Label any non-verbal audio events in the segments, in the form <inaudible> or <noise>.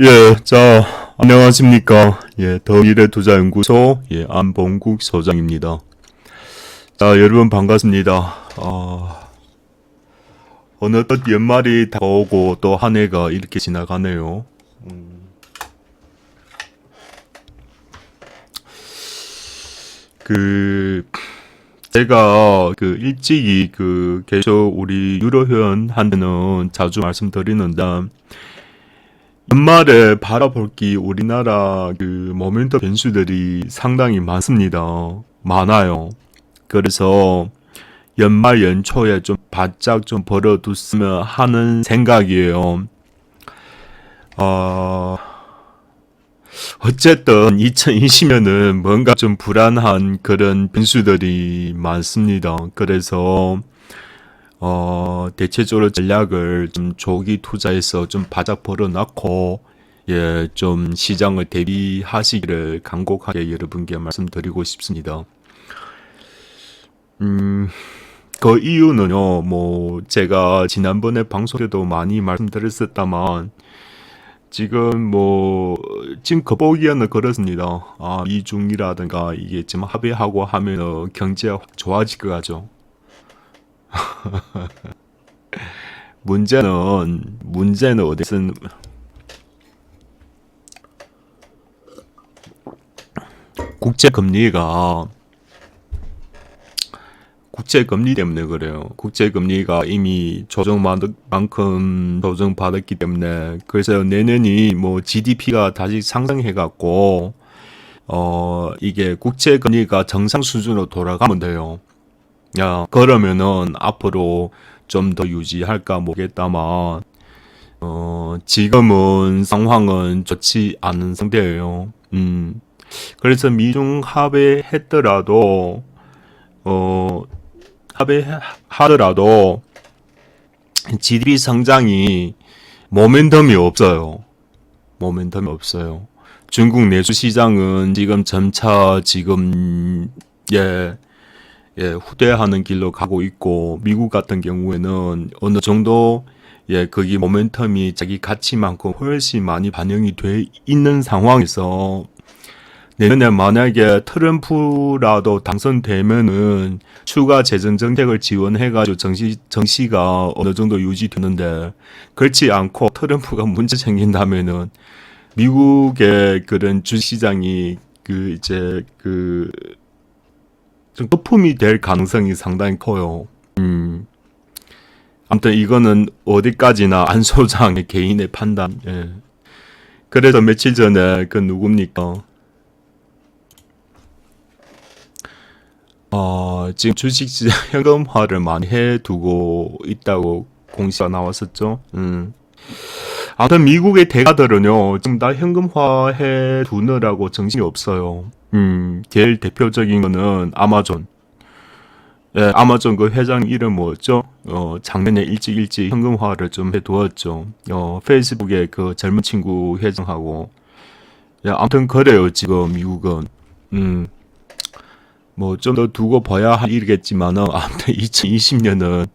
예, 자, 안녕하십니까. 예, 더 미래 투자 연구소, 예, 안봉국 소장입니다. 자, 여러분 반갑습니다. 아, 어느덧 연말이 다가오고 또 한 해가 이렇게 지나가네요. 음. 그, 제가 그 일찍이 그 계속 우리 유로회원한테는 자주 말씀드리는데, 연말에 바라볼 기 우리나라 그 모멘텀 변수들이 상당히 많습니다. 많아요. 그래서 연말 연초에 좀 바짝 좀 벌어뒀으면 하는 생각이에요. 어, 어쨌든 2020년은 뭔가 좀 불안한 그런 변수들이 많습니다. 그래서 어, 대체적으로 전략을 좀 조기 투자해서 좀 바짝 벌어놨고, 예, 좀 시장을 대비하시기를 간곡하게 여러분께 말씀드리고 싶습니다. 음, 그 이유는요, 뭐, 제가 지난번에 방송 때도 많이 말씀드렸었다만, 지금 뭐, 지금 그보기에는 그렇습니다. 아, 미중이라든가 이게 지금 합의하고 하면 경제가 확 좋아질 것 같죠. <laughs> 문제는 문제는 어디선 국제 금리가 국제 금리 때문에 그래요. 국제 금리가 이미 조정만큼 조정 받았기 때문에 그래서 내년이 뭐 GDP가 다시 상승해 갖고 어 이게 국제 금리가 정상 수준으로 돌아가면 돼요. 야, 그러면은 앞으로 좀 더 유지할까 모르겠다만, 어, 지금은 상황은 좋지 않은 상태예요. 음. 그래서 미중 합의했더라도, 어, 합의하더라도, GDP 성장이 모멘텀이 없어요. 모멘텀이 없어요. 중국 내수 시장은 지금 점차 지금, 예, 예, 후퇴하는 길로 가고 있고 미국 같은 경우에는 어느 정도 예, 거기 모멘텀이 자기 가치만큼 훨씬 많이 반영이 돼 있는 상황에서 내년에 만약에 트럼프라도 당선되면은 추가 재정 정책을 지원해가지고 정시 정시가 어느 정도 유지되는데 그렇지 않고 트럼프가 문제 생긴다면은 미국의 그런 주시장이 그 이제 그좀 거품이 될 가능성이 상당히 커요. 음. 아무튼 이거는 어디까지나 안 소장의 개인의 판단. 예. 그래서 며칠 전에 그 누굽니까? 어, 지금 주식시장 현금화를 <laughs> 많이 해두고 있다고 공시가 나왔었죠. 음. 아무튼 미국의 대가들은요, 지금 다 현금화해 두느라고 정신이 없어요. 음, 제일 대표적인 거는 아마존. 예, 아마존 그 회장 이름 뭐였죠? 어, 작년에 일찍 일찍 현금화를 좀 해두었죠. 어, 페이스북에 그 젊은 친구 회장하고. 예, 아무튼 그래요, 지금 미국은. 음, 뭐 좀 더 두고 봐야 할 일이겠지만은, <laughs> 아무튼 2020년은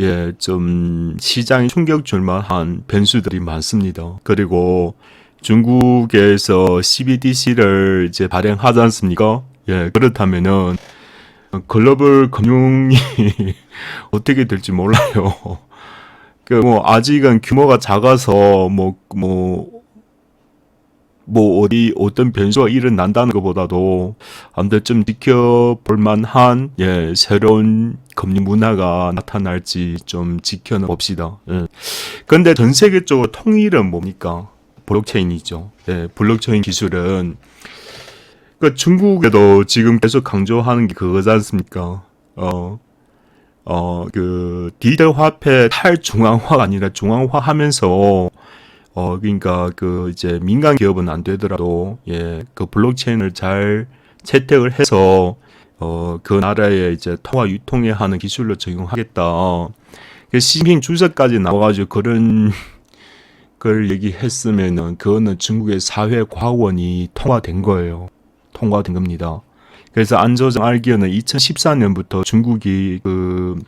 예, 좀 시장에 충격 줄 만한 변수들이 많습니다. 그리고 중국에서 CBDC를 이제 발행하지 않습니까? 예, 그렇다면은 글로벌 금융이 <laughs> 어떻게 될지 몰라요. <laughs> 그 뭐 아직은 규모가 작아서 뭐뭐뭐 어디 어떤 변수가 일어난다는 것보다도 아무튼 좀 지켜볼 만한 예 새로운 금리 문화가 나타날지 좀 지켜는 봅시다. 예. 근데 전 세계적으로 통일은 뭡니까? 블록체인이죠. 예, 블록체인 기술은 그 중국에도 지금 계속 강조하는 게 그거지 않습니까? 어, 어, 그 디지털 화폐 탈중앙화가 아니라 중앙화하면서 어, 그러니까 그 이제 민간 기업은 안 되더라도 예, 그 블록체인을 잘 채택을 해서 어, 그 나라의 이제 통화 유통에 하는 기술로 적용하겠다. 그 시진핑 주석까지 나와가지고 그런 걸 얘기했으면은 그거는 중국의 사회과학원이 통과된 거예요. 통과된 겁니다. 그래서 안조정 알기에는 2014년부터 중국이 그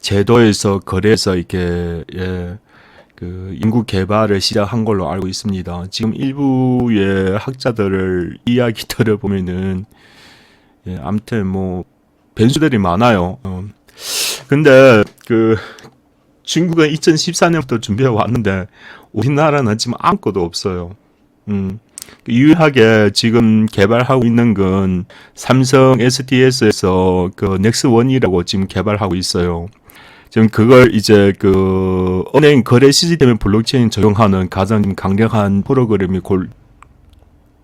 제도에서 거래해서 이렇게 예, 그 연구 개발을 시작한 걸로 알고 있습니다. 지금 일부의 학자들을 이야기 들어보면은 예, 아무튼 뭐 변수들이 많아요. 어. 근데 그 중국은 2014년부터 준비해 왔는데 우리나라는 지금 아무것도 없어요. 음. 유일하게 지금 개발하고 있는 건 삼성 SDS에서 그 넥스1이라고 지금 개발하고 있어요. 지금 그걸 이제 그 은행 거래 시스템에 블록체인 적용하는 가장 강력한 프로그램이 골,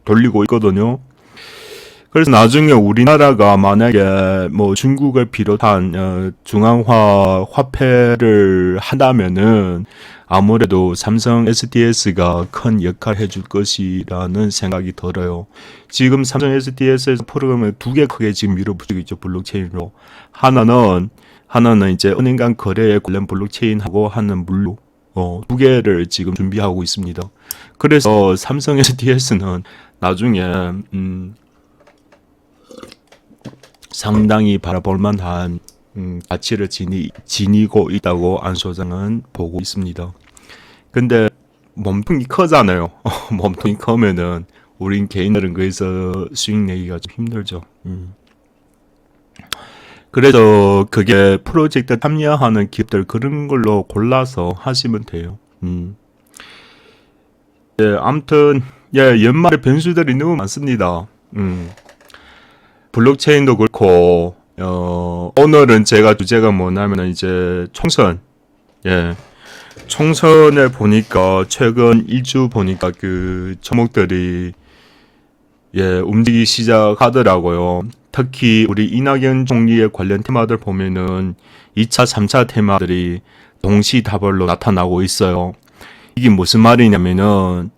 돌리고 있거든요. 그래서 나중에 우리나라가 만약에 뭐 중국을 비롯한 어, 중앙화 화폐를 한다면은 아무래도 삼성 SDS가 큰 역할을 해줄 것이라는 생각이 들어요. 지금 삼성 SDS에서 프로그램을 두 개 크게 지금 밀어붙이고 있죠 블록체인으로. 하나는 하나는 이제 은행 간 거래에 관련 블록체인하고 하는 물류 어, 두 개를 지금 준비하고 있습니다. 그래서 삼성 SDS는 나중에 음, 상당히 바라볼 만한 음, 가치를 지니, 지니고 있다고 안 소장은 보고 있습니다. 근데 몸통이 커잖아요. <laughs> 몸통이 커면은 우린 개인들은 거기서 수익 내기가 좀 힘들죠. 음. 그래서 그게 프로젝트 참여하는 기업들 그런 걸로 골라서 하시면 돼요. 음. 예, 아무튼 예, 연말에 변수들이 너무 많습니다. 음. 블록체인도 그렇고 어, 오늘은 제가 주제가 뭐냐면 이제 총선. 예. 총선에 보니까 최근 일주 보니까 그 종목들이 예, 움직이기 시작하더라고요. 특히 우리 이낙연 총리에 관련 테마들 보면은 2차, 3차 테마들이 동시다발로 나타나고 있어요. 이게 무슨 말이냐면은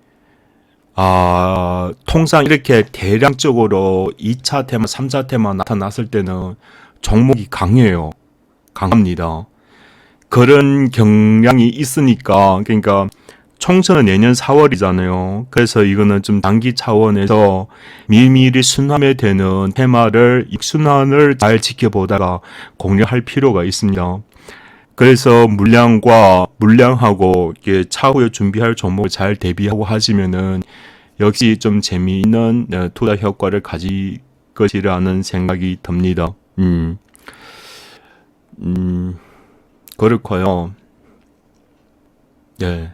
아, 통상 이렇게 대량적으로 2차 테마, 3차 테마 나타났을 때는 종목이 강해요. 강합니다. 그런 경향이 있으니까, 그러니까 총선은 내년 4월이잖아요. 그래서 이거는 좀 단기 차원에서 미미리 순환에 되는 테마를, 익순환을 잘 지켜보다가 공략할 필요가 있습니다. 그래서 물량과 물량하고 차후에 준비할 종목을 잘 대비하고 하시면은 역시 좀 재미있는 어, 투자 효과를 가질 것이라는 생각이 듭니다. 음, 음, 그렇고요. 네.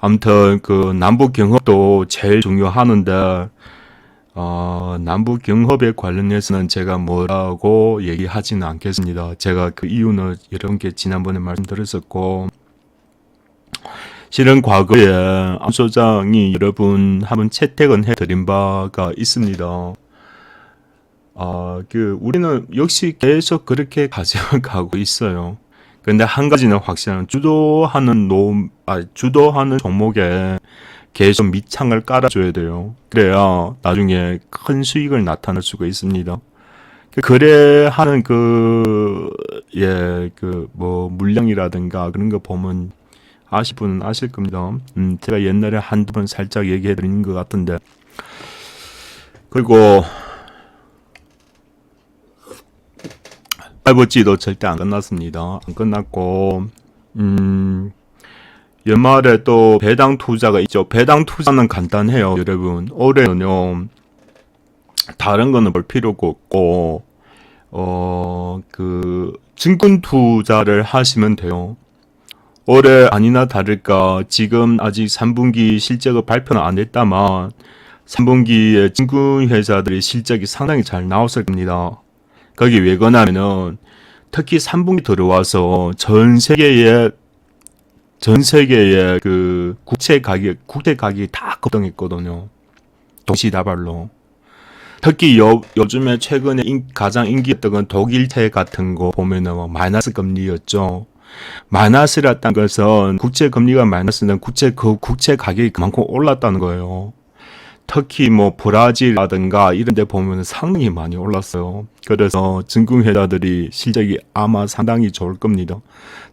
아무튼 그 남북 경협도 제일 중요하는데 어, 남북 경협에 관련해서는 제가 뭐라고 얘기하지는 않겠습니다. 제가 그 이유는 여러 개 지난번에 말씀드렸었고 실은 과거에 안 소장이 여러분 한번 채택은 해드린 바가 있습니다. 아, 그 우리는 역시 계속 그렇게 <laughs> 가져가고 있어요. 근데 한 가지는 확실한 주도하는 노, 아, 주도하는 종목에 계속 밑창을 깔아줘야 돼요. 그래야 나중에 큰 수익을 나타낼 수가 있습니다. 그래 하는 그, 예, 그, 뭐, 물량이라든가 그런 거 보면 아실 분은 아실 겁니다. 음, 제가 옛날에 한두 번 살짝 얘기해 드린 것 같은데. 그리고, 할버지도 절대 안 끝났습니다. 안 끝났고, 음, 연말에 또 배당 투자가 있죠. 배당 투자는 간단해요, 여러분. 올해는요, 다른 거는 볼 필요가 없고, 어, 그, 증권 투자를 하시면 돼요. 올해 아니나 다를까 지금 아직 3분기 실적을 발표는 안 했다만 3분기에 증권회사들의 실적이 상당히 잘 나왔을 겁니다. 거기 왜 그러냐면은 특히 3분기 들어와서 전 세계의 전 세계의 그 국채 가격, 국채 가격이 다 급등했거든요. 동시다발로. 특히 요, 요즘에 최근에 인, 가장 인기였던 건 독일채 같은 거 보면은 뭐 마이너스 금리였죠. 마이너스라는 것은 국채 금리가 마이너스는 국채 그 국채 가격이 그만큼 올랐다는 거예요. 특히 뭐 브라질이라든가 이런 데 보면 상당히 많이 올랐어요. 그래서 증권회사들이 실적이 아마 상당히 좋을 겁니다.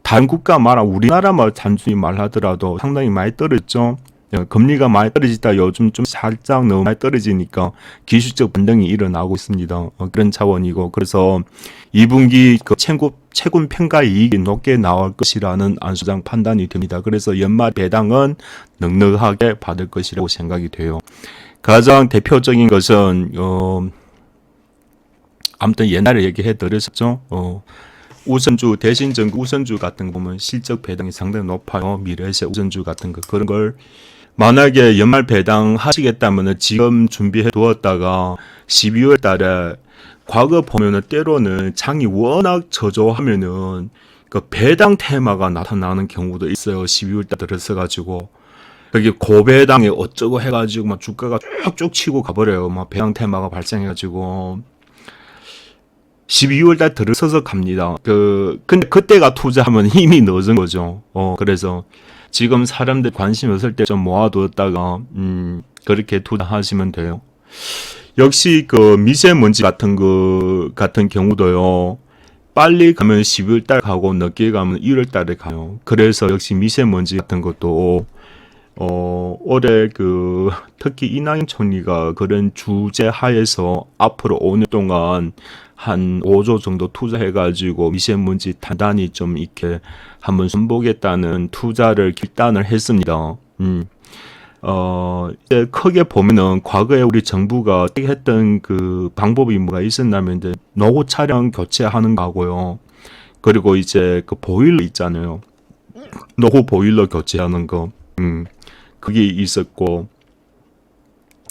다른 국가 말아 우리나라만 단순히 말하더라도 상당히 많이 떨어졌죠. 예, 금리가 많이 떨어지다 요즘 좀 살짝 너무 많이 떨어지니까 기술적 반등이 일어나고 있습니다. 어, 그런 차원이고 그래서 2분기 그 채권 채권 평가 이익이 높게 나올 것이라는 안 소장 판단이 됩니다. 그래서 연말 배당은 넉넉하게 받을 것이라고 생각이 돼요. 가장 대표적인 것은 어 아무튼 옛날에 얘기해 드렸었죠. 어 우선주 대신 정부 우선주 같은 거 보면 실적 배당이 상당히 높아요. 미래세 우선주 같은 거 그런 걸 만약에 연말 배당 하시겠다면은 지금 준비해 두었다가 12월 달에 과거 보면은 때로는 장이 워낙 저조하면은 그 배당 테마가 나타나는 경우도 있어요. 12월 달 들어서 가지고 여기 고배당에 어쩌고 해가지고 막 주가가 쭉쭉 치고 가버려요. 막 배당 테마가 발생해가지고 12월 달 들어서서 갑니다. 그 근데 그때가 투자하면 힘이 늦은 거죠. 어 그래서 지금 사람들 관심 없을 때 좀 모아두었다가 음 그렇게 투자하시면 돼요. 역시 그 미세먼지 같은 거 같은 경우도요. 빨리 가면 12월 달 가고 늦게 가면 1월 달에 가요. 그래서 역시 미세먼지 같은 것도 어 올해 그 특히 이낙연 총리가 그런 주제 하에서 앞으로 5년 동안 한 5조 정도 투자해가지고 미세먼지 단단히 좀 이렇게 한번 손보겠다는 투자를 결단을 했습니다. 음. 어, 이제 크게 보면은 과거에 우리 정부가 했던 그 방법이 뭐가 있었냐면 이제 노후 차량 교체하는 거고요. 그리고 이제 그 보일러 있잖아요. 노후 보일러 교체하는 거. 음. 그게 있었고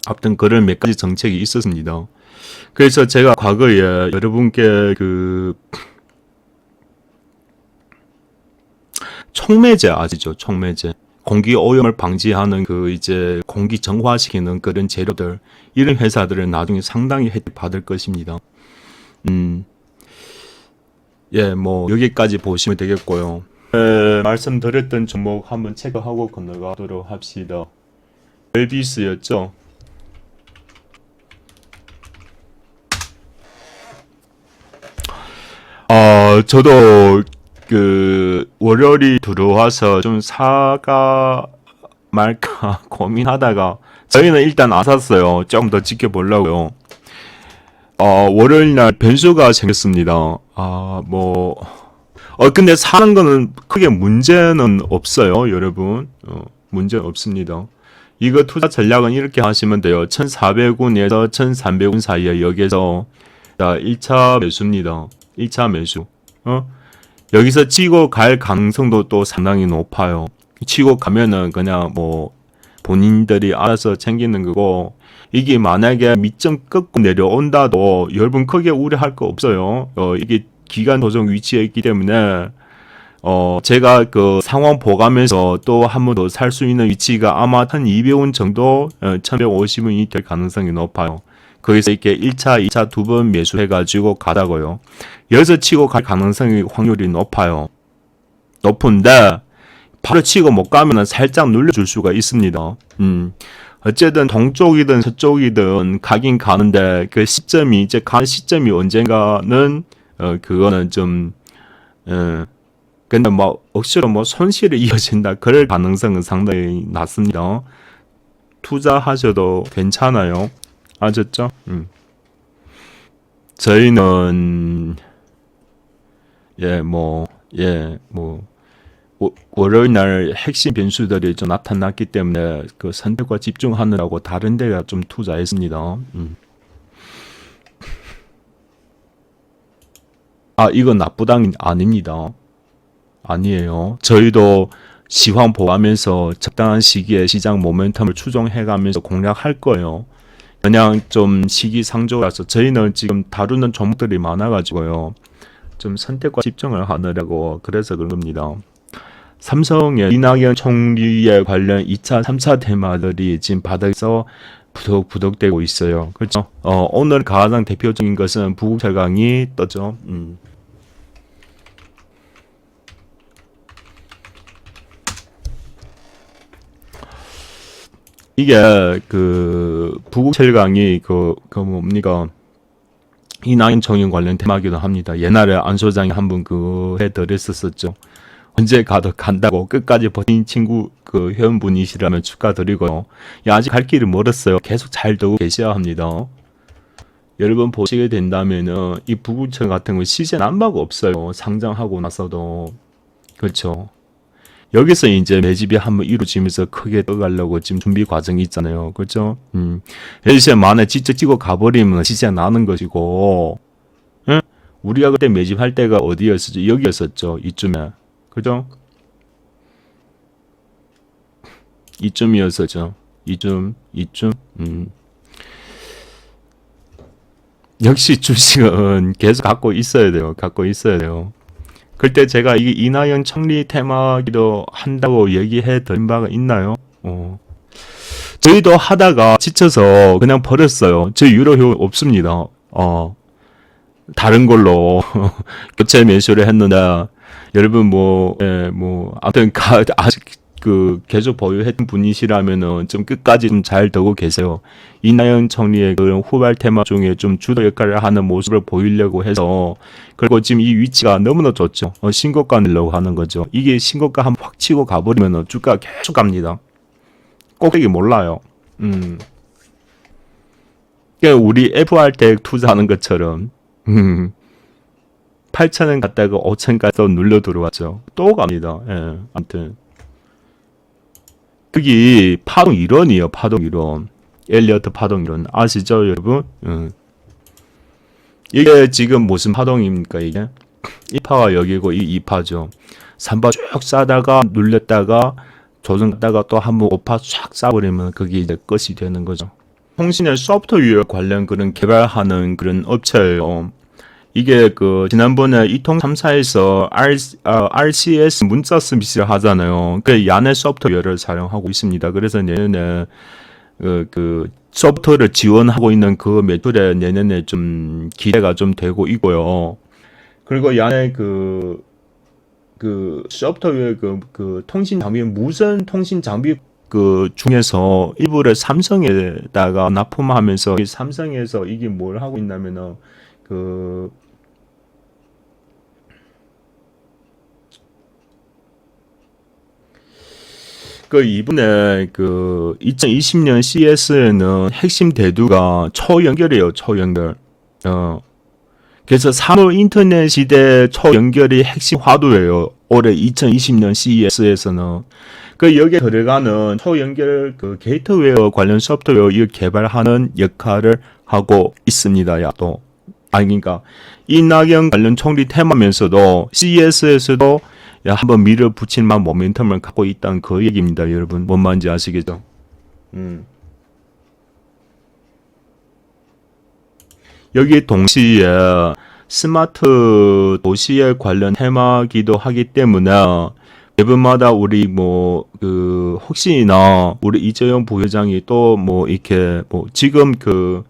아무튼 그런 몇 가지 정책이 있었습니다. 그래서 제가 과거에 여러분께 그 촉매제 아시죠? 촉매제. 공기 오염을 방지하는 그 이제 공기 정화시키는 그런 재료들 이런 회사들은 나중에 상당히 혜택 받을 것입니다. 음. 예, 뭐 여기까지 보시면 되겠고요. 에, 말씀드렸던 종목 한번 체크하고 건너가도록 합시다. 엘비스였죠. 어, 저도 그 월요일이 들어와서 좀 사가 말까 <laughs> 고민하다가 저희는 일단 안 샀어요. 조금 더 지켜보려고요. 어, 월요일 날 변수가 생겼습니다. 아, 뭐, 어, 근데 사는 거는 크게 문제는 없어요, 여러분. 어, 문제 없습니다. 이거 투자 전략은 이렇게 하시면 돼요. 1,400원에서 1,300원 사이에 여기에서 자, 1차 매수입니다. 1차 매수. 어? 여기서 치고 갈 가능성도 또 상당히 높아요. 치고 가면은 그냥 뭐 본인들이 알아서 챙기는 거고 이게 만약에 밑점 끊고 내려온다도 여러분 크게 우려할 거 없어요. 어, 이게 기간 조정 위치에 있기 때문에 어, 제가 그 상황 보가면서 또 한 번 더 살 수 있는 위치가 아마 한 200원 정도, 어, 1150원이 될 가능성이 높아요. 거기서 이렇게 1차, 2차 두 번 매수해가지고 가다고요. 여기서 치고 갈 가능성이 확률이 높아요. 높은데, 바로 치고 못 가면은 살짝 눌려줄 수가 있습니다. 음. 어쨌든 동쪽이든 서쪽이든 가긴 가는데 그 시점이 이제 가는 시점이 언젠가는 어 그거는 좀 어, 근데 뭐 억지로 뭐 손실이 <laughs> 이어진다 그럴 가능성은 상당히 낮습니다. 투자하셔도 괜찮아요. 아셨죠? 음. 저희는 예 뭐 예 뭐 월요일 날 핵심 변수들이 좀 나타났기 때문에 그 선택과 집중하느라고 다른 데가 좀 투자했습니다. 음. 아 이건 나쁘당 아닙니다. 아니에요. 저희도 시황 보하면서 적당한 시기에 시장 모멘텀을 추종해가면서 공략할 거예요. 그냥 좀 시기상조라서 저희는 지금 다루는 종목들이 많아가지고요. 좀 선택과 집중을 하느라고 그래서 그런 겁니다. 삼성의 이낙연 총리에 관련 2차, 3차 테마들이 지금 바닥에서 부덕 부덕되고 있어요. 그렇죠? 어, 오늘 가장 대표적인 것은 부국 철강이 떴죠. 음. 이게 그 부국철강이 그, 그 뭡니까 이낙연 총리 관련 테마기도 합니다. 옛날에 안 소장이 한 번 그 해드렸었었죠. 언제 가도 간다고 끝까지 버틴 친구 그 회원분이시라면 축하드리고요. 야, 아직 갈 길이 멀었어요. 계속 잘 되고 계셔야 합니다. 여러분 보시게 된다면은 이 부구청 같은 거 시세 남바가 없어요. 상장하고 나서도 그렇죠. 여기서 이제 매집이 한번 이루어지면서 크게 떠가려고 지금 준비 과정이 있잖아요. 그렇죠? 음. 시세 만에 직접 찍어 가버리면 시세 나는 것이고, 응? 우리가 그때 매집할 때가 어디였었죠? 여기였었죠. 이쯤에. 그죠? 이쯤이었었죠. 이쯤, 이쯤, 음. 역시 주식은 계속 갖고 있어야 돼요. 갖고 있어야 돼요. 그때 제가 이게 이나영 창리 테마기도 한다고 얘기해 드린 바가 있나요? 어. 저희도 하다가 지쳐서 그냥 버렸어요. 저희 유료 효 없습니다. 어. 다른 걸로 <laughs> 교체 매수를 했는데 여러분 뭐, 예, 뭐, 아무튼 가, 아직 그 계속 보유했던 분이시라면은 좀 끝까지 좀 잘 되고 계세요. 이나영 청리의 그런 후발 테마 중에 좀 주도 역할을 하는 모습을 보이려고 해서 그리고 지금 이 위치가 너무나 좋죠. 어, 신고가 내려고 하는 거죠. 이게 신고가 한번확 치고 가버리면은 주가 계속 갑니다. 꼭대기 몰라요. 음. 그러니까 우리 FR텍 투자하는 것처럼 <laughs> 음. 8천원 갔다가 5천까지 또 눌려 들어왔죠. 또 갑니다. 예. 아무튼 그게 파동 이론이에요. 파동 이론. 엘리어트 파동 이론 아시죠, 여러분? 응. 이게 지금 무슨 파동입니까, 이게? 1파가 여기고 이 2파죠. 3파 쭉 싸다가 눌렸다가 조정했다가 또 한 번 5파 쫙 싸버리면 그게 이제 끝이 되는 거죠. 통신의 소프트웨어 관련 그런 개발하는 그런 업체예요. 이게 그 지난번에 이통 3사에서 R, 어, RCS 문자 서비스를 하잖아요. 그 야내 소프트웨어를 사용하고 있습니다. 그래서 내년에 그, 그 소프트웨어를 지원하고 있는 그 매출에 내년에 좀 기대가 좀 되고 있고요. 그리고 야내 그, 그 소프트웨어 그, 그 통신 장비, 무선 통신 장비 그 중에서 일부를 삼성에다가 납품하면서 이 삼성에서 이게 뭘 하고 있냐면은 그 그 이번에 그 2020년 CS에는 핵심 대두가 초연결이에요. 초연결. 어. 그래서 3월 인터넷 시대 초연결이 핵심 화두예요. 올해 2020년 CES에서는 그 여기에 들어가는 초연결 그 게이트웨어 관련 소프트웨어 이 개발하는 역할을 하고 있습니다. 야 또. 아니 그러니까 이낙연 관련 총리 테마면서도 CES에서도 야, 한번 밀어붙일 만 모멘텀을 갖고 있다는 그 얘기입니다, 여러분. 뭔 말인지 아시겠죠? 음. 여기 동시에 스마트 도시에 관련 테마기도 하기 때문에 매번마다 우리 뭐 그 혹시나 우리 이재용 부회장이 또 뭐 이렇게 뭐 지금 그,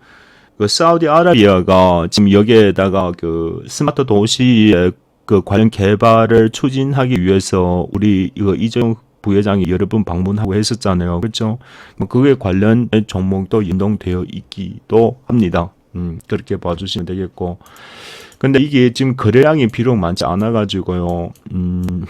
그 사우디아라비아가 지금 여기에다가 그 스마트 도시에 그 관련 개발을 추진하기 위해서 우리 이거 이재용 부회장이 여러 번 방문하고 했었잖아요. 그렇죠? 뭐 그에 관련 종목도 연동되어 있기도 합니다. 음, 그렇게 봐주시면 되겠고. 근데 이게 지금 거래량이 비록 많지 않아 가지고요. 음.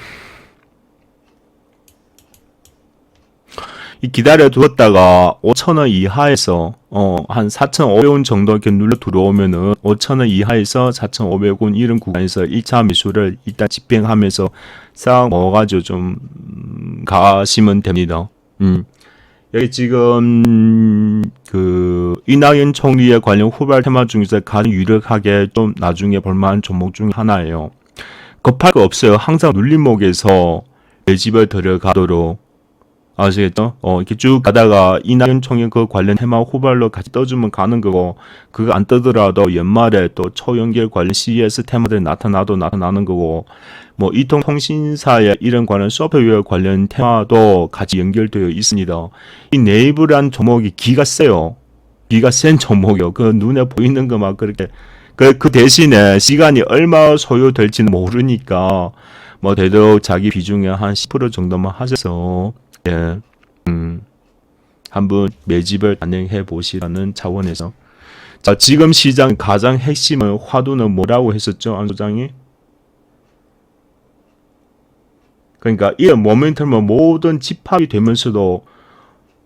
기다려 두었다가 5천원 이하에서 어, 한 4,500원 정도 이렇게 눌러 들어오면은 5,000원 이하에서 4,500원 이런 구간에서 1차 매수를 일단 집행하면서 싹 먹어가지고 좀 음, 가시면 됩니다. 음. 여기 지금 그 이낙연 총리에 관련 후발 테마 중에서 가장 유력하게 좀 나중에 볼만한 종목 중 하나예요. 급할 거 없어요. 항상 눌림목에서 매집을 들어가도록 아시겠죠? 어, 이렇게 쭉 가다가 이낙연 총리 그 관련 테마 후발로 같이 떠주면 가는 거고, 그거 안 뜨더라도 연말에 또 초연결 관련 CES 테마들 나타나도 나타나는 거고, 뭐 이통 통신사의 이런 관련 소프트웨어 관련 테마도 같이 연결되어 있습니다. 이 네이버란 종목이 기가 세요. 기가 센 종목이요. 그 눈에 보이는 거 막 그렇게. 그, 그 대신에 시간이 얼마 소요될지는 모르니까, 뭐 되도록 자기 비중의 한 10% 정도만 하셔서 예, 음, 한번 매집을 단행해 보시라는 차원에서 자 지금 시장 가장 핵심은 화두는 뭐라고 했었죠 안 소장이 그러니까 이런 모멘텀은 모든 집합이 되면서도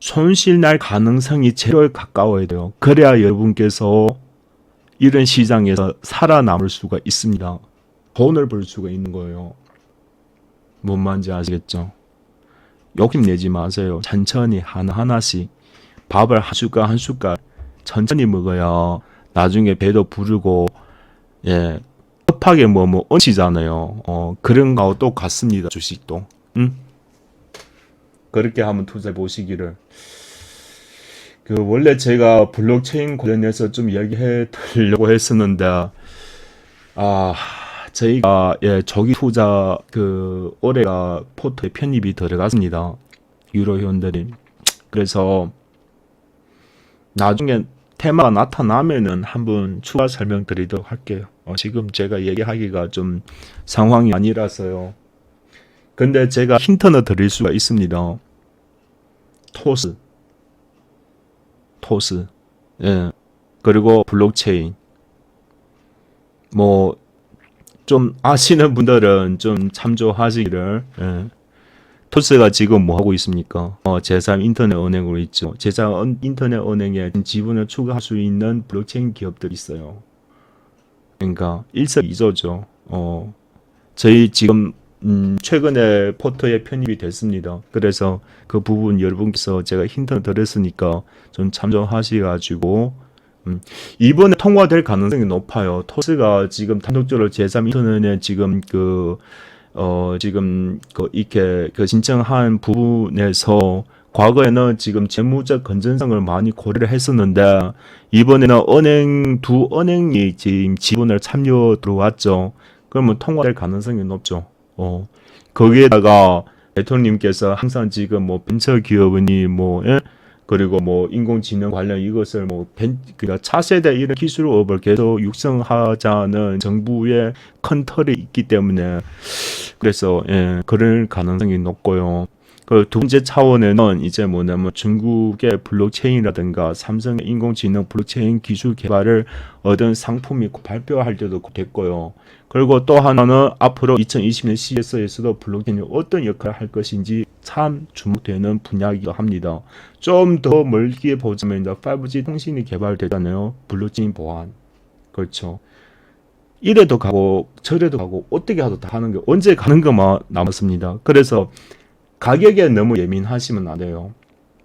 손실 날 가능성이 제로에 가까워야 돼요. 그래야 여러분께서 이런 시장에서 살아남을 수가 있습니다. 돈을 벌 수가 있는 거예요. 뭔 말인지 아시겠죠? 욕심내지 마세요. 천천히 하나하나씩 밥을 한 숟갈 한 숟갈 천천히 먹어야 나중에 배도 부르고 예 급하게 뭐뭐 얹히잖아요. 어 그런 거하고 똑같습니다. 주식도. 응? 그렇게 한번 투자해 보시기를. 그 원래 제가 블록체인 관련해서 좀 이야기해 드리려고 했었는데 아 저희가 예 저기 투자 그 올해가 포트에 편입이 들어갔습니다. 유로 회원들이 그래서 나중에 테마가 나타나면은 한번 추가 설명드리도록 할게요. 어, 지금 제가 얘기하기가 좀 상황이 아니라서요. 근데 제가 힌트는 드릴 수가 있습니다. 토스, 토스, 예, 그리고 블록체인. 뭐 좀 아시는 분들은 좀 참조하시기를. 예. 토스가 지금 뭐 하고 있습니까? 어, 제3 인터넷 은행으로 있죠. 제3 인터넷 은행에 지분을 추가할 수 있는 블록체인 기업들이 있어요. 그러니까 일석이조죠. 어, 저희 지금 음, 최근에 포터에 편입이 됐습니다. 그래서 그 부분 여러분께서 제가 힌트 드렸으니까 좀 참조하셔가지고 음, 이번에 통과될 가능성이 높아요. 토스가 지금 단독적으로 제3 인터넷에 지금 그 어, 지금 그 이렇게 그 신청한 부분에서 과거에는 지금 재무적 건전성을 많이 고려를 했었는데 이번에는 은행 두 은행이 지금 지분을 참여 들어왔죠. 그러면 통과될 가능성이 높죠. 어. 거기에다가 대통령님께서 항상 지금 뭐 벤처 기업이니 뭐 예? 그리고 뭐 인공지능 관련 이것을 뭐 벤, 그러니까 차세대 이런 기술업을 계속 육성하자는 정부의 큰 틀이 있기 때문에 그래서 예, 그럴 가능성이 높고요. 그두 번째 차원에는 이제 뭐냐면 중국의 블록체인이라든가 삼성의 인공지능 블록체인 기술 개발을 얻은 상품이 발표할 때도 됐고요. 그리고 또 하나는 앞으로 2020년 CS에서도 블록체인이 어떤 역할을 할 것인지 참 주목되는 분야이기도 합니다. 좀 더 멀게 보자면 이제 5G 통신이 개발되잖아요. 블록체인 보안. 그렇죠. 이래도 가고 저래도 가고 어떻게 하도 다 하는 게 언제 가는 것만 남았습니다. 그래서 가격에 너무 예민하시면 안 돼요.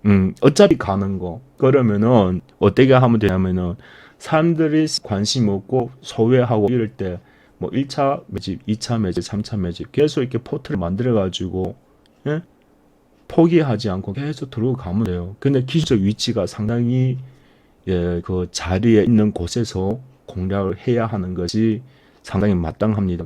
음, 어차피 가는 거. 그러면은 어떻게 하면 되냐면은 사람들이 관심 없고 소외하고 이럴 때 뭐 1차 매집, 2차 매집, 3차 매집 계속 이렇게 포트를 만들어 가지고 예? 포기하지 않고 계속 들어가면 돼요. 근데 기술적 위치가 상당히 예, 그 자리에 있는 곳에서 공략을 해야 하는 것이 상당히 마땅합니다.